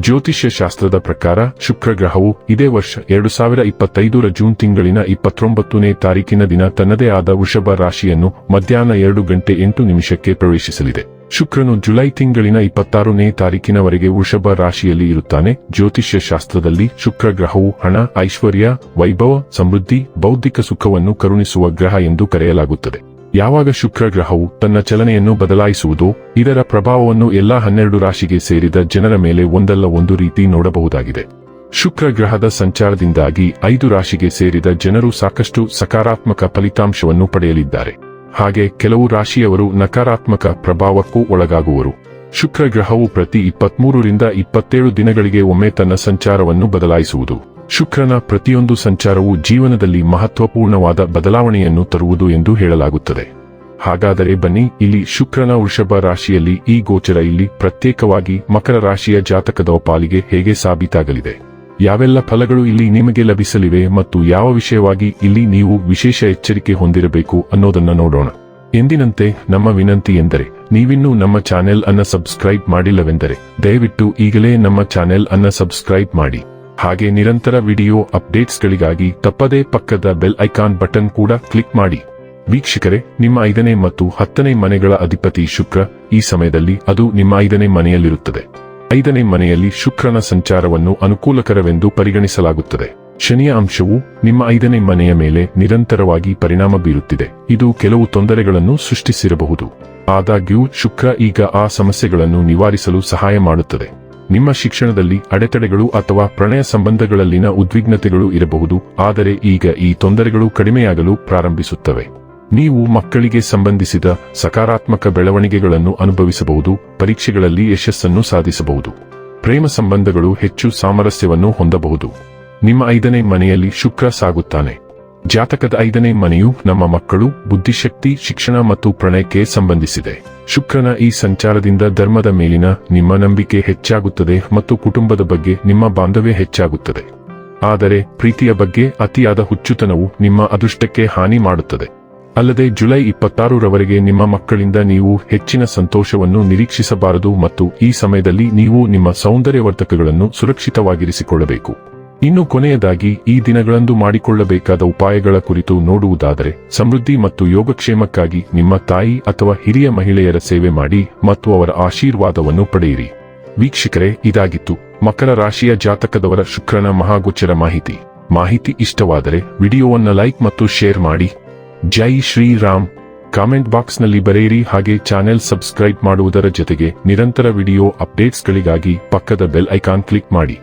ಜ್ಯೋತಿಷ್ಯ ಶಾಸ್ತ್ರದ ಪ್ರಕಾರ ಶುಕ್ರ ಗ್ರಹವು ಇದೇ ವರ್ಷ ಎರಡು ಸಾವಿರ ಇಪ್ಪತ್ತೈದರ ಜೂನ್ ತಿಂಗಳಿನ ಇಪ್ಪತ್ತೊಂಬತ್ತನೇ ತಾರೀಕಿನ ದಿನ ತನ್ನದೇ ಆದ ವೃಷಭ ರಾಶಿಯನ್ನು ಮಧ್ಯಾಹ್ನ ಎರಡು ಗಂಟೆ ಎಂಟು ನಿಮಿಷಕ್ಕೆ ಪ್ರವೇಶಿಸಲಿದೆ. ಶುಕ್ರನು ಜುಲೈ ತಿಂಗಳಿನ ಇಪ್ಪತ್ತಾರನೇ ತಾರೀಕಿನವರೆಗೆ ವೃಷಭ ರಾಶಿಯಲ್ಲಿ ಇರುತ್ತಾನೆ. ಜ್ಯೋತಿಷ್ಯ ಶಾಸ್ತ್ರದಲ್ಲಿ ಶುಕ್ರ ಗ್ರಹವು ಹಣ, ಐಶ್ವರ್ಯ, ವೈಭವ, ಸಮೃದ್ಧಿ, ಬೌದ್ಧಿಕ ಸುಖವನ್ನು ಕರುಣಿಸುವ ಗ್ರಹ ಎಂದು ಕರೆಯಲಾಗುತ್ತದೆ. ಯಾವಾಗ ಶುಕ್ರ ಗ್ರಹವು ತನ್ನ ಚಲನೆಯನ್ನು ಬದಲಾಯಿಸುವುದೋ, ಇದರ ಪ್ರಭಾವವನ್ನು ಎಲ್ಲಾ ಹನ್ನೆರಡು ರಾಶಿಗೆ ಸೇರಿದ ಜನರ ಮೇಲೆ ಒಂದಲ್ಲ ಒಂದು ರೀತಿ ನೋಡಬಹುದಾಗಿದೆ. ಶುಕ್ರ ಗ್ರಹದ ಸಂಚಾರದಿಂದಾಗಿ ಐದು ರಾಶಿಗೆ ಸೇರಿದ ಜನರು ಸಾಕಷ್ಟು ಸಕಾರಾತ್ಮಕ ಫಲಿತಾಂಶವನ್ನು ಪಡೆಯಲಿದ್ದಾರೆ. ಹಾಗೆ ಕೆಲವು ರಾಶಿಯವರು ನಕಾರಾತ್ಮಕ ಪ್ರಭಾವಕ್ಕೂ ಒಳಗಾಗುವರು. ಶುಕ್ರ ಗ್ರಹವು ಪ್ರತಿ ಇಪ್ಪತ್ಮೂರರಿಂದ ಇಪ್ಪತ್ತೇಳು ದಿನಗಳಿಗೆ ಒಮ್ಮೆ ತನ್ನ ಸಂಚಾರವನ್ನು ಬದಲಾಯಿಸುವುದು. ಶುಕ್ರನ ಪ್ರತಿಯೊಂದು ಸಂಚಾರವು ಜೀವನದಲ್ಲಿ ಮಹತ್ವಪೂರ್ಣವಾದ ಬದಲಾವಣೆಯನ್ನು ತರುವುದು ಎಂದು ಹೇಳಲಾಗುತ್ತದೆ. ಹಾಗಾದರೆ ಬನ್ನಿ, ಇಲ್ಲಿ ಶುಕ್ರನ ವೃಷಭ ರಾಶಿಯಲ್ಲಿ ಈ ಗೋಚರ ಇಲ್ಲಿ ಪ್ರತ್ಯೇಕವಾಗಿ ಮಕರ ರಾಶಿಯ ಜಾತಕದ ಪಾಲಿಗೆ ಹೇಗೆ ಸಾಬೀತಾಗಲಿದೆ? ಯಾವೆಲ್ಲ ಫಲಗಳು ಇಲ್ಲಿ ನಿಮಗೆ ಲಭಿಸಲಿವೆ ಮತ್ತು ಯಾವ ವಿಷಯವಾಗಿ ಇಲ್ಲಿ ನೀವು ವಿಶೇಷ ಎಚ್ಚರಿಕೆ ಹೊಂದಿರಬೇಕು ಅನ್ನೋದನ್ನ ನೋಡೋಣ. ಎಂದಿನಂತೆ ನಮ್ಮ ವಿನಂತಿ ಎಂದರೆ, ನೀವಿನ್ನೂ ನಮ್ಮ ಚಾನೆಲ್ ಅನ್ನ ಸಬ್ಸ್ಕ್ರೈಬ್ ಮಾಡಿಲ್ಲವೆಂದರೆ, ದಯವಿಟ್ಟು ಈಗಲೇ ನಮ್ಮ ಚಾನೆಲ್ ಅನ್ನ ಸಬ್ಸ್ಕ್ರೈಬ್ ಮಾಡಿ. ಹಾಗೆ ನಿರಂತರ ವಿಡಿಯೋ ಅಪ್ಡೇಟ್ಸ್ಗಳಿಗಾಗಿ ತಪ್ಪದೇ ಪಕ್ಕದ ಬೆಲ್ ಐಕಾನ್ ಬಟನ್ ಕೂಡ ಕ್ಲಿಕ್ ಮಾಡಿ. ವೀಕ್ಷಕರೇ, ನಿಮ್ಮ ಐದನೇ ಮತ್ತು ಹತ್ತನೇ ಮನೆಗಳ ಅಧಿಪತಿ ಶುಕ್ರ, ಈ ಸಮಯದಲ್ಲಿ ಅದು ನಿಮ್ಮ ಐದನೇ ಮನೆಯಲ್ಲಿರುತ್ತದೆ. ಐದನೇ ಮನೆಯಲ್ಲಿ ಶುಕ್ರನ ಸಂಚಾರವನ್ನು ಅನುಕೂಲಕರವೆಂದು ಪರಿಗಣಿಸಲಾಗುತ್ತದೆ. ಶನಿಯ ಅಂಶವು ನಿಮ್ಮ ಐದನೇ ಮನೆಯ ಮೇಲೆ ನಿರಂತರವಾಗಿ ಪರಿಣಾಮ ಬೀರುತ್ತಿದೆ. ಇದು ಕೆಲವು ತೊಂದರೆಗಳನ್ನು ಸೃಷ್ಟಿಸಿರಬಹುದು. ಆದಾಗ್ಯೂ, ಶುಕ್ರ ಈಗ ಆ ಸಮಸ್ಯೆಗಳನ್ನು ನಿವಾರಿಸಲು ಸಹಾಯ ಮಾಡುತ್ತದೆ. ನಿಮ್ಮ ಶಿಕ್ಷಣದಲ್ಲಿ ಅಡೆತಡೆಗಳು ಅಥವಾ ಪ್ರಣಯ ಸಂಬಂಧಗಳಲ್ಲಿನ ಉದ್ವಿಗ್ನತೆಗಳು ಇರಬಹುದು, ಆದರೆ ಈಗ ಈ ತೊಂದರೆಗಳು ಕಡಿಮೆಯಾಗಲು ಪ್ರಾರಂಭಿಸುತ್ತವೆ. ನೀವು ಮಕ್ಕಳಿಗೆ ಸಂಬಂಧಿಸಿದ ಸಕಾರಾತ್ಮಕ ಬೆಳವಣಿಗೆಗಳನ್ನು ಅನುಭವಿಸಬಹುದು, ಪರೀಕ್ಷೆಗಳಲ್ಲಿ ಯಶಸ್ಸನ್ನು ಸಾಧಿಸಬಹುದು. ಪ್ರೇಮ ಸಂಬಂಧಗಳು ಹೆಚ್ಚು ಸಾಮರಸ್ಯವನ್ನು ಹೊಂದಬಹುದು. ನಿಮ್ಮ ಐದನೇ ಮನೆಯಲ್ಲಿ ಶುಕ್ರ ಸಾಗುತ್ತಾನೆ. ಜಾತಕದ ಐದನೇ ಮನೆಯು ನಮ್ಮ ಮಕ್ಕಳು, ಬುದ್ಧಿಶಕ್ತಿ, ಶಿಕ್ಷಣ ಮತ್ತು ಪ್ರಣಯಕ್ಕೆ ಸಂಬಂಧಿಸಿದೆ. ಶುಕ್ರನ ಈ ಸಂಚಾರದಿಂದ ಧರ್ಮದ ಮೇಲಿನ ನಿಮ್ಮ ನಂಬಿಕೆ ಹೆಚ್ಚಾಗುತ್ತದೆ ಮತ್ತು ಕುಟುಂಬದ ಬಗ್ಗೆ ನಿಮ್ಮ ಬಾಂಧವ್ಯ ಹೆಚ್ಚಾಗುತ್ತದೆ. ಆದರೆ ಪ್ರೀತಿಯ ಬಗ್ಗೆ ಅತಿಯಾದ ಹುಚ್ಚುತನವು ನಿಮ್ಮ ಅದೃಷ್ಟಕ್ಕೆ ಹಾನಿ ಮಾಡುತ್ತದೆ. ಅಲ್ಲದೆ ಜುಲೈ ಇಪ್ಪತ್ತಾರರವರೆಗೆ ನಿಮ್ಮ ಮಕ್ಕಳಿಂದ ನೀವು ಹೆಚ್ಚಿನ ಸಂತೋಷವನ್ನು ನಿರೀಕ್ಷಿಸಬಾರದು ಮತ್ತು ಈ ಸಮಯದಲ್ಲಿ ನೀವು ನಿಮ್ಮ ಸೌಂದರ್ಯವರ್ಧಕಗಳನ್ನು ಸುರಕ್ಷಿತವಾಗಿರಿಸಿಕೊಳ್ಳಬೇಕು. ಇನ್ನು ಕೊನೆಯದಾಗಿ ಈ ದಿನಗಳಂದು ಮಾಡಿಕೊಳ್ಳಬೇಕಾದ ಉಪಾಯಗಳ ಕುರಿತು ನೋಡುವುದಾದರೆ, ಸಮೃದ್ಧಿ ಮತ್ತು ಯೋಗಕ್ಷೇಮಕ್ಕಾಗಿ ನಿಮ್ಮ ತಾಯಿ ಅಥವಾ ಹಿರಿಯ ಮಹಿಳೆಯರ ಸೇವೆ ಮಾಡಿ ಮತ್ತು ಅವರ ಆಶೀರ್ವಾದವನ್ನು ಪಡೆಯಿರಿ. ವೀಕ್ಷಕರೇ, ಇದಾಗಿತ್ತು ಮಕರ ರಾಶಿಯ ಜಾತಕದವರ ಶುಕ್ರನ ಮಹಾಗೋಚರ ಮಾಹಿತಿ. ಮಾಹಿತಿ ಇಷ್ಟವಾದರೆ ವಿಡಿಯೋವನ್ನು ಲೈಕ್ ಮತ್ತು ಶೇರ್ ಮಾಡಿ. ಜೈ ಶ್ರೀರಾಮ್. ಕಾಮೆಂಟ್ ಬಾಕ್ಸ್ನಲ್ಲಿ ಬರೆಯಿರಿ ಹಾಗೆ ಚಾನೆಲ್ ಸಬ್ಸ್ಕ್ರೈಬ್ ಮಾಡುವುದರ ಜೊತೆಗೆ ನಿರಂತರ ವಿಡಿಯೋ ಅಪ್ಡೇಟ್ಸ್ಗಳಿಗಾಗಿ ಪಕ್ಕದ ಬೆಲ್ ಐಕಾನ್ ಕ್ಲಿಕ್ ಮಾಡಿ.